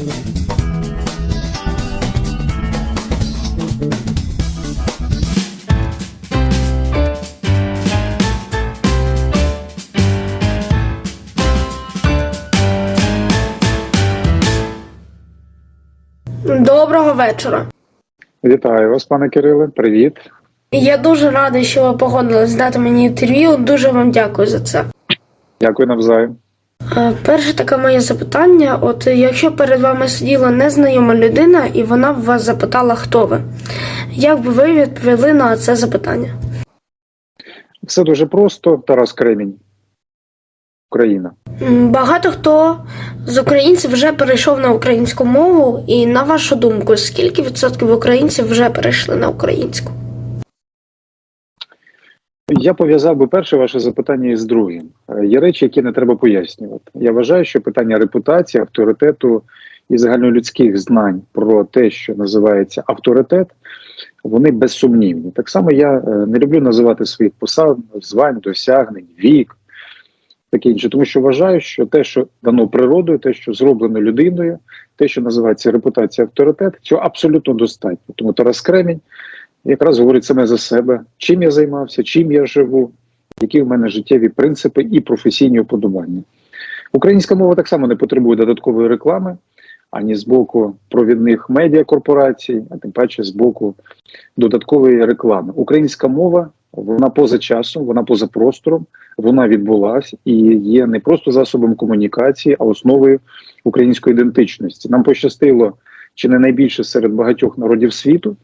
Доброго вечора. Вітаю вас, пане Кириле. Привіт. Я дуже радий, що ви погодились дати мені інтерв'ю. Дуже вам дякую за це. Дякую навзаєм. Е, Перше таке моє запитання: от якщо перед вами сиділа незнайома людина, і вона б вас запитала, хто ви, як би ви відповіли на це запитання? Все дуже просто. Тарас Кремінь. Україна. Багато хто з українців вже перейшов на українську мову, і на вашу думку, скільки відсотків українців вже перейшли на українську? Я пов'язав би перше ваше запитання із другим. Е, Є речі, які не треба пояснювати. Я вважаю, що питання репутації, авторитету і загальнолюдських знань про те, що називається авторитет, вони безсумнівні. Так само я е, не люблю називати своїх посад, звань, досягнень, вік, таке інше, тому що вважаю, що те, що дано природою, те, що зроблено людиною, те, що називається репутація авторитет, цього абсолютно достатньо. Тому Тарас Кремінь якраз говорить саме за себе, чим я займався, чим я живу, які в мене життєві принципи і професійні уподобання. Українська мова так само не потребує додаткової реклами ані з боку провідних медіакорпорацій, а тим паче з боку додаткової реклами. Українська мова вона поза часом, вона поза простором, вона відбулась і є не просто засобом комунікації, а основою української ідентичності. Нам пощастило чи не найбільше серед багатьох народів світу,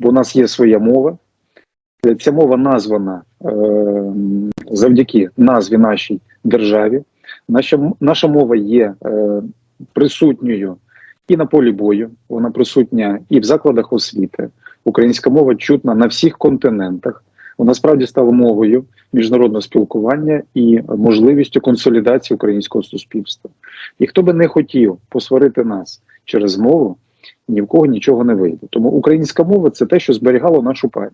бо у нас є своя мова. Ця мова названа е, завдяки назві нашій державі. Наша, наша мова є е, присутньою і на полі бою, вона присутня і в закладах освіти. Українська мова чутна на всіх континентах. Вона справді стала мовою міжнародного спілкування і можливістю консолідації українського суспільства. І хто би не хотів посварити нас через мову, ні в кого нічого не вийде. Тому українська мова це те, що зберігало нашу пам'ять.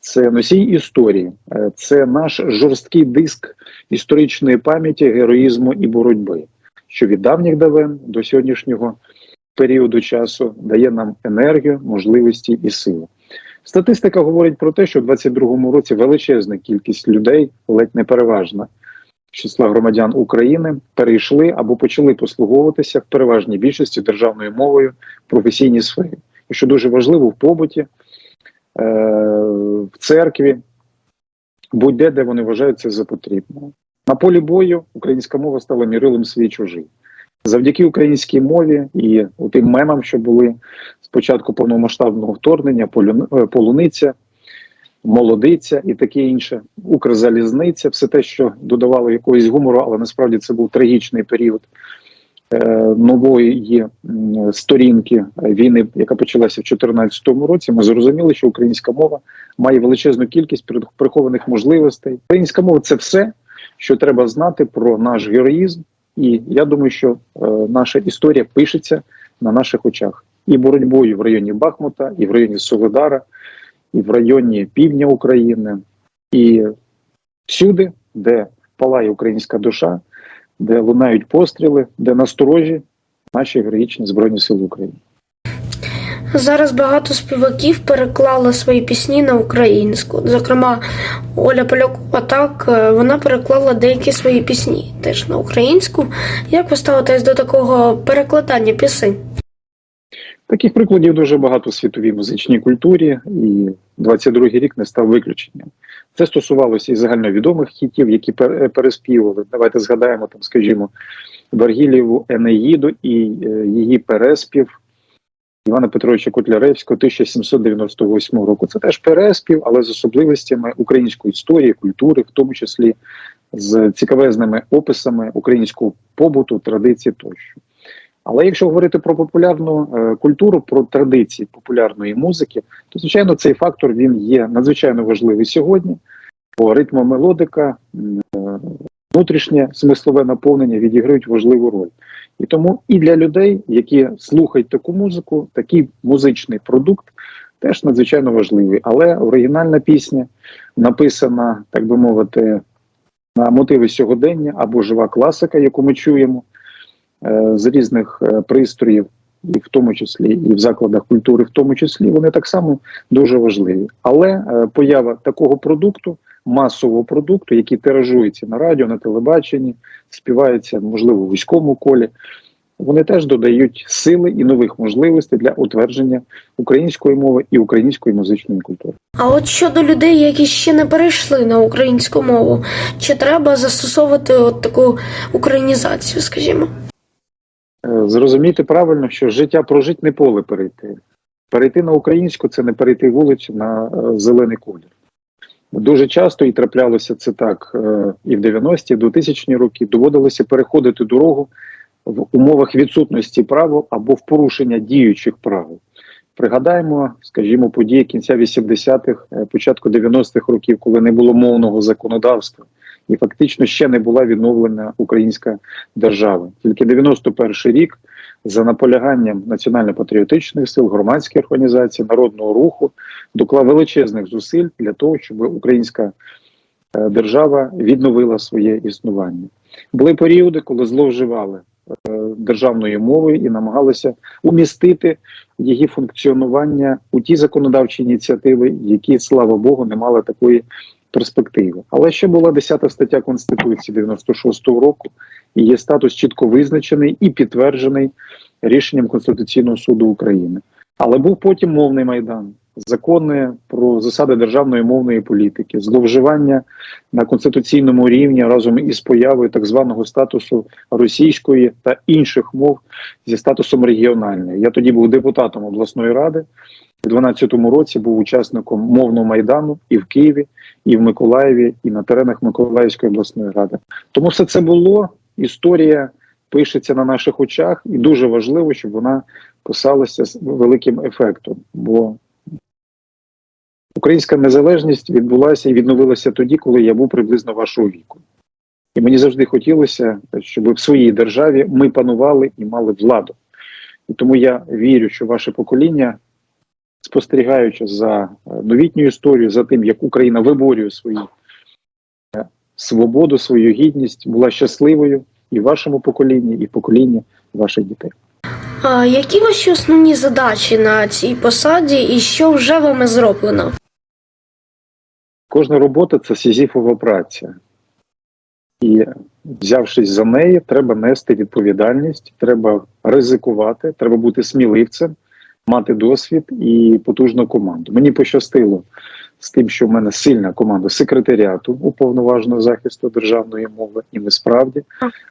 Це носій історії, е, це наш жорсткий диск історичної пам'яті, героїзму і боротьби, що від давніх давен до сьогоднішнього періоду часу дає нам енергію, можливості і силу. Статистика говорить про те, що в 2022 році величезна кількість людей, ледь не переважна, числа громадян України перейшли або почали послуговуватися в переважній більшості державною мовою в професійній сфері. І що дуже важливо в побуті, е, в церкві, будь-де, де вони вважають це за потрібне. На полі бою українська мова стала мірилом свій чужий. Завдяки українській мові і тим мемам, що були з початку повномасштабного вторгнення, е, полуниця, молодиця і таке інше, Укрзалізниця, все те, що додавало якогось гумору, але насправді це був трагічний період е, нової сторінки війни, яка почалася в 2014 році. Ми зрозуміли, що українська мова має величезну кількість при- прихованих можливостей. Українська мова це все, що треба знати про наш героїзм. І я думаю, що е, наша історія пишеться на наших очах і боротьбою в районі Бахмута, і в районі Солодара, і в районі півдня України, і всюди, де палає українська душа, де лунають постріли, де насторожі наші героїчні збройні сили України. Зараз багато співаків переклали свої пісні на українську. Зокрема, Оля Полякова так е, вона переклала деякі свої пісні теж на українську. Як ви ставитесь до такого перекладання пісень? Таких прикладів дуже багато в світовій музичній культурі, і 22-й рік не став виключенням. Це стосувалося і загальновідомих хітів, які переспівували. Давайте згадаємо там, скажімо, Варгілєву Енеїду і е, її переспів Івана Петровича Котляревського 1798 року. Це теж переспів, але з особливостями української історії, культури, в тому числі з цікавезними описами українського побуту, традицій тощо. Але якщо говорити про популярну е, культуру, про традиції популярної музики, то звичайно цей фактор він є надзвичайно важливий сьогодні. Бо ритмо мелодика, е, внутрішнє смислове наповнення відіграють важливу роль. І тому і для людей, які слухають таку музику, такий музичний продукт теж надзвичайно важливий. Але оригінальна пісня написана, так би мовити, на мотиви сьогодення або жива класика, яку ми чуємо з різних е, пристроїв, і в тому числі і в закладах культури, в тому числі, вони так само дуже важливі. Але е, поява такого продукту, масового продукту, який тиражується на радіо, на телебаченні, співається, можливо, в військовому колі, вони теж додають сили і нових можливостей для утвердження української мови і української музичної культури. А от щодо людей, які ще не перейшли на українську мову, чи треба застосовувати от таку українізацію, скажімо? Е, Зрозуміти правильно, що життя прожить не поле перейти. Перейти на українську це не перейти вулицю на е, зелений колір. Дуже часто і траплялося це так е, і в 90-ті, і 2000-ні роки доводилося переходити дорогу в умовах відсутності права або в порушення діючих правил. Пригадаємо, скажімо, події кінця 80-х, е, початку 90-х років, коли не було мовного законодавства, і фактично ще не була відновлена українська держава. Тільки 91 рік за наполяганням національно-патріотичних сил, громадських організацій, народного руху доклав величезних зусиль для того, щоб українська е, держава відновила своє існування. Були періоди, коли зловживали е, державною мовою і намагалися умістити її функціонування у ті законодавчі ініціативи, які, слава Богу, не мали такої перспективи. Але ще була 10 стаття Конституції 96-го року, і є статус чітко визначений і підтверджений рішенням Конституційного суду України. Але був потім мовний майдан, закони про засади державної мовної політики, зловживання на конституційному рівні разом із появою так званого статусу російської та інших мов зі статусом регіональної. Я тоді був депутатом обласної ради. У 2012 році був учасником мовного майдану і в Києві, і в Миколаєві, і на теренах Миколаївської обласної ради. Тому все це було. Історія пишеться на наших очах, і дуже важливо, щоб вона писалася з великим ефектом. Бо українська незалежність відбулася і відновилася тоді, коли я був приблизно вашого віку. І мені завжди хотілося, щоб в своїй державі ми панували і мали владу. І тому я вірю, що ваше покоління, спостерігаючи за е, новітньою історією, за тим, як Україна виборює свою е, свободу, свою гідність, була щасливою і в вашому поколінні, і в поколінні ваших дітей. А які ваші основні задачі на цій посаді і що вже вами зроблено? Кожна робота це сізіфова праця. І взявшись за неї, треба нести відповідальність, треба ризикувати, треба бути сміливцем, мати досвід і потужну команду. Мені пощастило з тим, що в мене сильна команда секретаріату уповноваженого захисту державної мови, і ми справді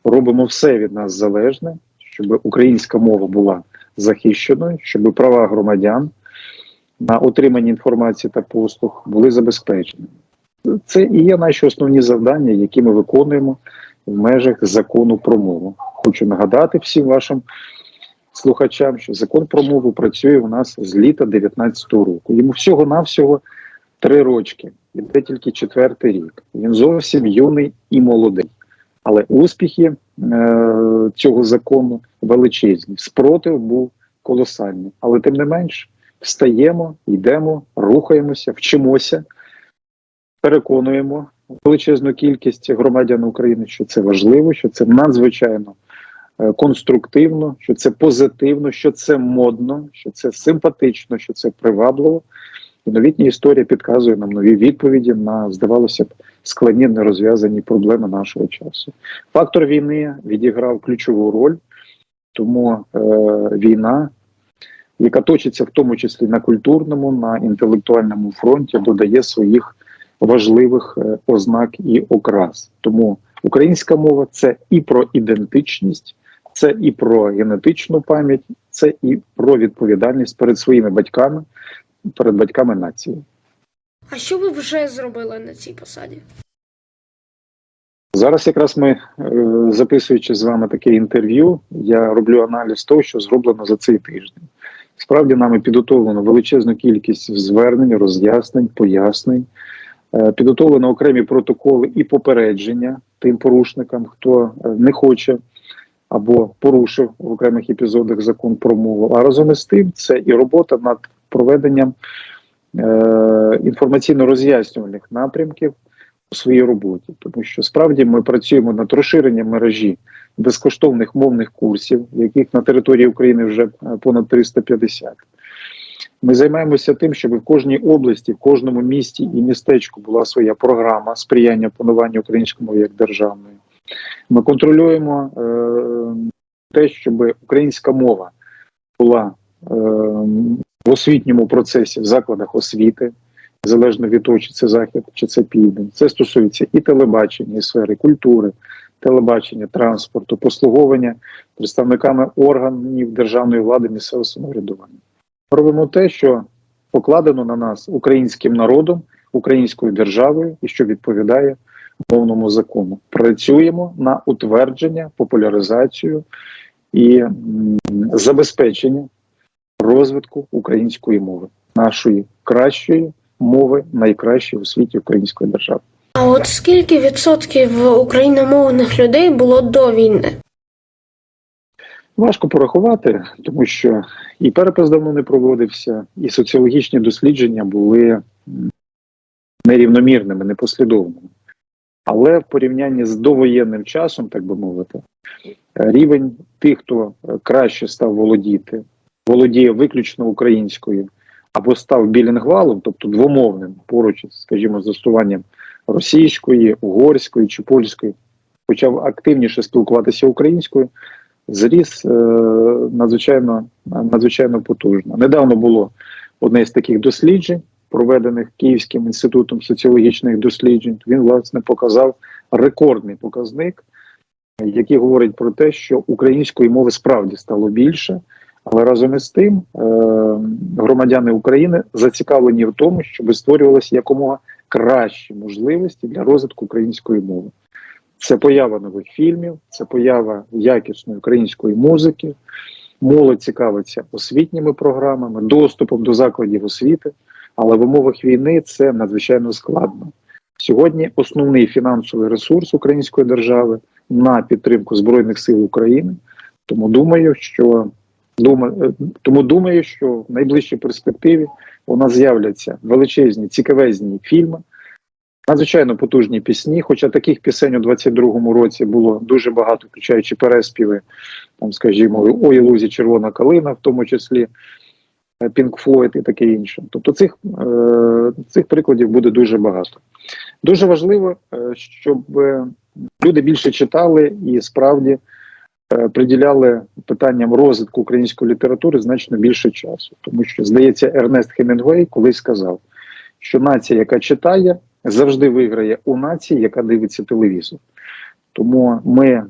робимо все від нас залежне, щоб українська мова була захищеною, щоб права громадян на отримання інформації та послуг були забезпечені. Це і є наші основні завдання, які ми виконуємо в межах закону про мову. Хочу нагадати всім вашим слухачам, що закон про мову працює у нас з літа 2019 року. Йому всього-навсього три рочки, іде тільки четвертий рік. Він зовсім юний і молодий. Але успіхи е, цього закону величезні. Спротив був колосальний. Але тим не менш, встаємо, йдемо, рухаємося, вчимося, переконуємо величезну кількість громадян України, що це важливо, що це надзвичайно е, конструктивно, що це позитивно, що це модно, що це симпатично, що це привабливо. І новітня історія підказує нам нові відповіді на, здавалося б, складні нерозв'язані проблеми нашого часу. Фактор війни відіграв ключову роль, тому е, війна, яка точиться в тому числі на культурному, на інтелектуальному фронті, додає своїх важливих е, ознак і окрас. Тому українська мова це і про ідентичність, це і про генетичну пам'ять, це і про відповідальність перед своїми батьками, перед батьками нації. А що ви вже зробили на цій посаді? Зараз якраз ми, е, записуючи з вами таке інтерв'ю, я роблю аналіз того, що зроблено за цей тиждень. Справді нами підготовлено величезну кількість звернень, роз'яснень, пояснень. Е, Підготовлено окремі протоколи і попередження тим порушникам, хто е, не хоче або порушив в окремих епізодах закон про мову. А разом із тим, це і робота над проведенням е, інформаційно-роз'яснювальних напрямків у своїй роботі, тому що справді ми працюємо над розширенням мережі безкоштовних мовних курсів, яких на території України вже е, понад 350. Ми займаємося тим, щоб в кожній області, в кожному місті і містечку була своя програма сприяння пануванню української мови як державної. Ми контролюємо е, те, щоб українська мова була е, в освітньому процесі в закладах освіти, залежно від того, чи це захід, чи це південь. Це стосується і телебачення, і сфери культури, телебачення, транспорту, послуговування представниками органів державної влади місцевого самоврядування. Робимо те, що покладено на нас українським народом, українською державою і що відповідає мовному закону. Працюємо на утвердження, популяризацію і забезпечення розвитку української мови, нашої кращої мови, найкращої у світі української держави. А от скільки відсотків україномовних людей було до війни? Важко порахувати, тому що і перепис давно не проводився, і соціологічні дослідження були нерівномірними, непослідовними. Але в порівнянні з довоєнним часом, так би мовити, рівень тих, хто краще став володіти, володіє виключно українською, або став білінгвалом, тобто двомовним, поруч, скажімо, з застосуванням російської, угорської чи польської, почав активніше спілкуватися українською, зріс е, надзвичайно, надзвичайно потужно. Недавно було одне з таких досліджень, проведених Київським інститутом соціологічних досліджень. Він власне показав рекордний показник, який говорить про те, що української мови справді стало більше. Але разом із тим е, громадяни України зацікавлені в тому, щоб створювалися якомога кращі можливості для розвитку української мови. Це поява нових фільмів, це поява якісної української музики. Молодь цікавиться освітніми програмами, доступом до закладів освіти, але в умовах війни це надзвичайно складно. Сьогодні основний фінансовий ресурс української держави на підтримку Збройних сил України. Тому думаю, що думаю, тому думаю, що в найближчій перспективі у нас з'являться величезні цікавезні фільми, надзвичайно потужні пісні. Хоча таких пісень у 22-му році було дуже багато, включаючи переспіви, там, скажімо, «Ой, лузі червона калина, в тому числі Pink Floyd і таке інше. Тобто цих, е, цих прикладів буде дуже багато. Дуже важливо, е, щоб е, люди більше читали і справді е, приділяли питанням розвитку української літератури значно більше часу. Тому що, здається, Ернест Хемінгуей колись сказав, що нація, яка читає, завжди виграє у нації, яка дивиться телевізор. Тому ми е,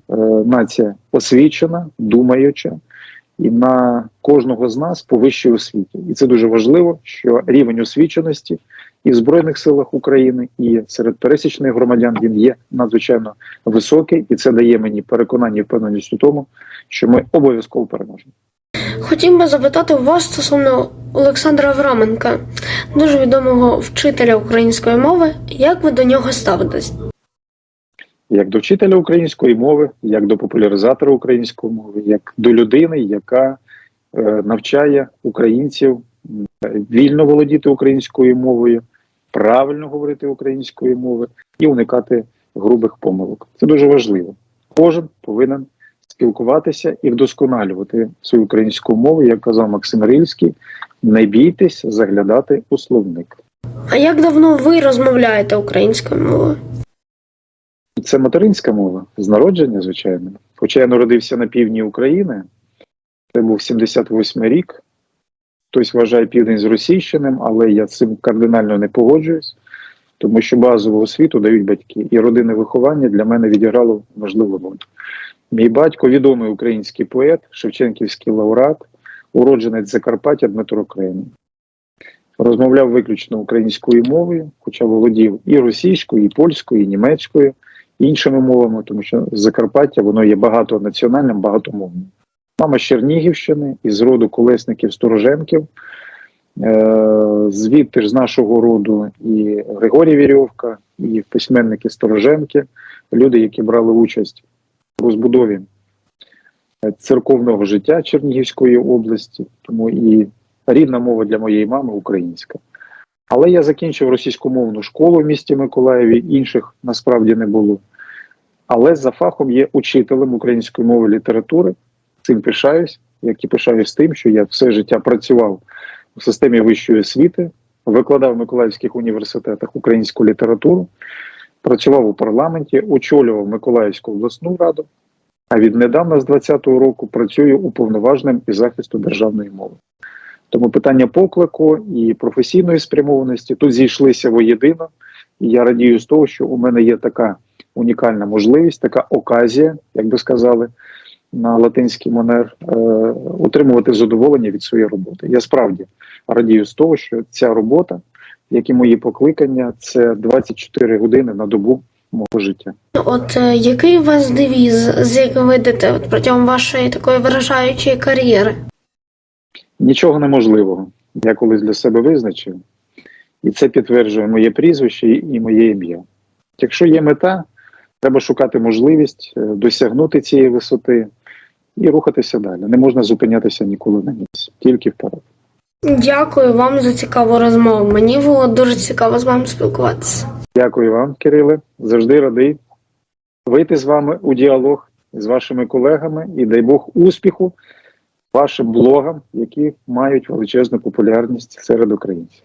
нація освічена, думаюча, і на кожного з нас по вищій освіті. І це дуже важливо, що рівень освіченості і в Збройних силах України, і серед пересічних громадян він є надзвичайно високий, і це дає мені переконання і впевненість у тому, що ми обов'язково переможемо. Хотів би запитати вас стосовно Олександра Авраменка, дуже відомого вчителя української мови. Як ви до нього ставитесь? Як до вчителя української мови, як до популяризатора української мови, як до людини, яка е, навчає українців е, вільно володіти українською мовою, правильно говорити українською мовою і уникати грубих помилок. Це дуже важливо. Кожен повинен спілкуватися і вдосконалювати свою українську мову, як казав Максим Рильський, не бійтесь заглядати у словник. А як давно ви розмовляєте українською мовою? Це материнська мова з народження, звичайно. Хоча я народився на півдні України, це був 78 рік. Хтось вважає південь з російщиним, але я цим кардинально не погоджуюсь, тому що базову освіту дають батьки, і родинне виховання для мене відіграло важливу роль. Мій батько відомий український поет, Шевченківський лауреат, уродженець Закарпаття Дмитро Крейн. Розмовляв виключно українською мовою, хоча володів і російською, і польською, і німецькою, і іншими мовами, тому що Закарпаття воно є багатонаціональним, багатомовним. Мама з Чернігівщини, із роду колесників Стороженків, е, звідти ж з нашого роду і Григорій Вірьовка, і письменники Стороженки, люди, які брали участь у розбудові е, церковного життя Чернігівської області, тому і рідна мова для моєї мами українська. Але я закінчив російськомовну школу в місті Миколаєві, інших насправді не було. але за фахом є учителем української мови і літератури. Цим пишаюсь, як і пишаюсь тим, що я все життя працював у системі вищої освіти, викладав в Миколаївських університетах українську літературу, працював у парламенті, очолював Миколаївську обласну раду. А віднедавна з 20-го року працюю уповноваженим із захисту державної мови. Тому питання поклику і професійної спрямованості тут зійшлися воєдино. І я радію з того, що у мене є така унікальна можливість, така оказія, як би сказали на латинський манер, е, отримувати задоволення від своєї роботи. Я справді радію з того, що ця робота, як і мої покликання, це 24 години на добу мого життя. От е, який у вас девіз, з яким ви йдете от протягом вашої такої вражаючої кар'єри? Нічого неможливого. Я колись для себе визначив, і це підтверджує моє прізвище і моє ім'я. Якщо є мета, треба шукати можливість е, досягнути цієї висоти і рухатися далі. Не можна зупинятися ніколи на місці, тільки вперед. Дякую вам за цікаву розмову. Мені було дуже цікаво з вами спілкуватися. Дякую вам, Кириле. Завжди радий вийти з вами у діалог з вашими колегами і дай Бог успіху вашим блогам, які мають величезну популярність серед українців.